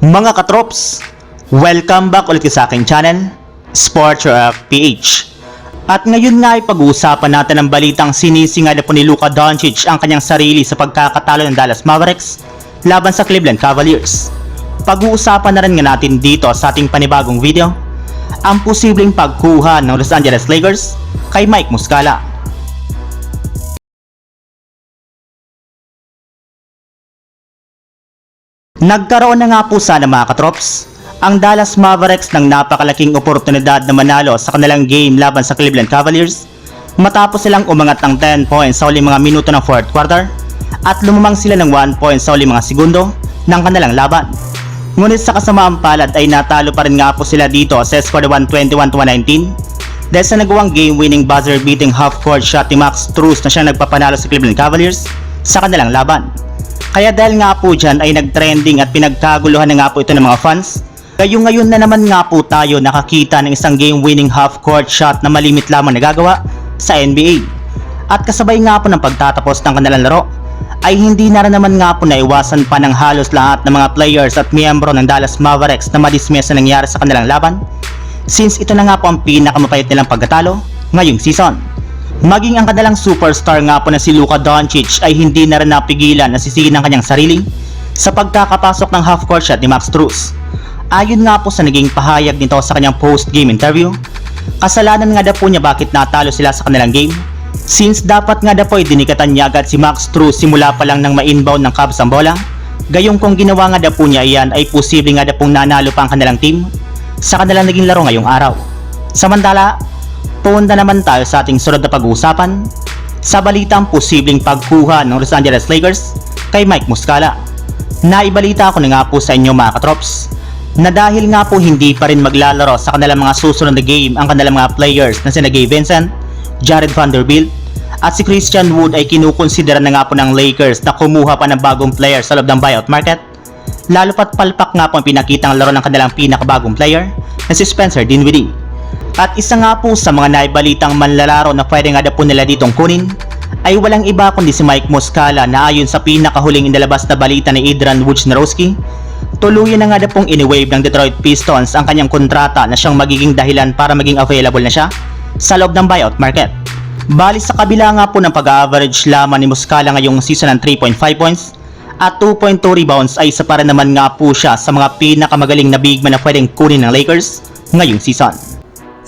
Mga katrops, welcome back ulit sa aking channel, Sports PH. At ngayon nga ay pag-uusapan natin ang balitang sinisingal po ni Luka Doncic ang kanyang sarili sa pagkakatalo ng Dallas Mavericks laban sa Cleveland Cavaliers. Pag-uusapan na rin nga natin dito sa ating panibagong video ang posibleng pagkuha ng Los Angeles Lakers kay Mike Muscala. Nagkaroon na nga po sana mga katrops ang Dallas Mavericks ng napakalaking oportunidad na manalo sa kanilang game laban sa Cleveland Cavaliers matapos silang umangat ng 10 points sa uling mga minuto ng fourth quarter at lumamang sila ng 1 point sa uling mga segundo ng kanilang laban. Ngunit sa kasamaang palad ay natalo pa rin nga po sila dito sa score na 121-119 dahil sa nagawang game-winning buzzer-beating half-court shot ni Max Strus na siya nagpapanalo sa Cleveland Cavaliers sa kanilang laban. Kaya dahil nga po dyan ay nag-trending at pinagkaguluhan na nga po ito ng mga fans, kayo ngayon na naman nga po tayo nakakita ng isang game-winning half-court shot na malimit lamang nagagawa sa NBA. At kasabay nga po ng pagtatapos ng kanilang laro, ay hindi na rin naman nga po naiwasan pa ng halos lahat ng mga players at miyembro ng Dallas Mavericks na madismiss na nangyari sa kanilang laban since ito na nga po ang pinakamapait nilang pagkatalo ngayong season. Maging ang kanilang superstar nga po na si Luka Doncic ay hindi na rin napigilan na sisihin ng kanyang sarili sa pagkakapasok ng half-court shot ni Max Strus. Ayon nga po sa naging pahayag nito sa kanyang post-game interview, kasalanan nga daw po niya bakit natalo sila sa kanilang game since dapat nga daw po ay dinikatan niya agad si Max Strus simula pa lang nang ma-inbound ng Cavs ang bola. Gayong kung ginawa nga daw po niya iyan ay posible nga daw pong nanalo pa ang kanilang team sa kanilang naging laro ngayong araw. Samantala, punta naman tayo sa ating sunod na pag-uusapan sa balitang posibleng pagkuha ng Los Angeles Lakers kay Mike Muscala. Naibalita ko na nga po sa inyo mga katrops na dahil nga po hindi pa rin maglalaro sa kanilang mga susunod na game ang kanilang mga players na sina Gabe Vincent, Jared Vanderbilt at si Christian Wood ay kinukonsidera na nga po ng Lakers na kumuha pa ng bagong player sa loob ng buyout market lalo pat palpak nga po ang pinakitang laro ng kanilang pinakabagong player na si Spencer Dinwiddie. At isa nga po sa mga naibalitang manlalaro na pwede nga po nila ditong kunin ay walang iba kundi si Mike Muscala na ayon sa pinakahuling inilabas na balita ni Adrian Wojnarowski tuluyan na nga daw pong iniwave ng Detroit Pistons ang kanyang kontrata na siyang magiging dahilan para maging available na siya sa loob ng buyout market. Bali sa kabila nga po ng pag-average lamang ni Muscala ngayong season ng 3.5 points at 2.2 rebounds ay isa para naman nga po siya sa mga pinakamagaling na big man na pwedeng kunin ng Lakers ngayong season.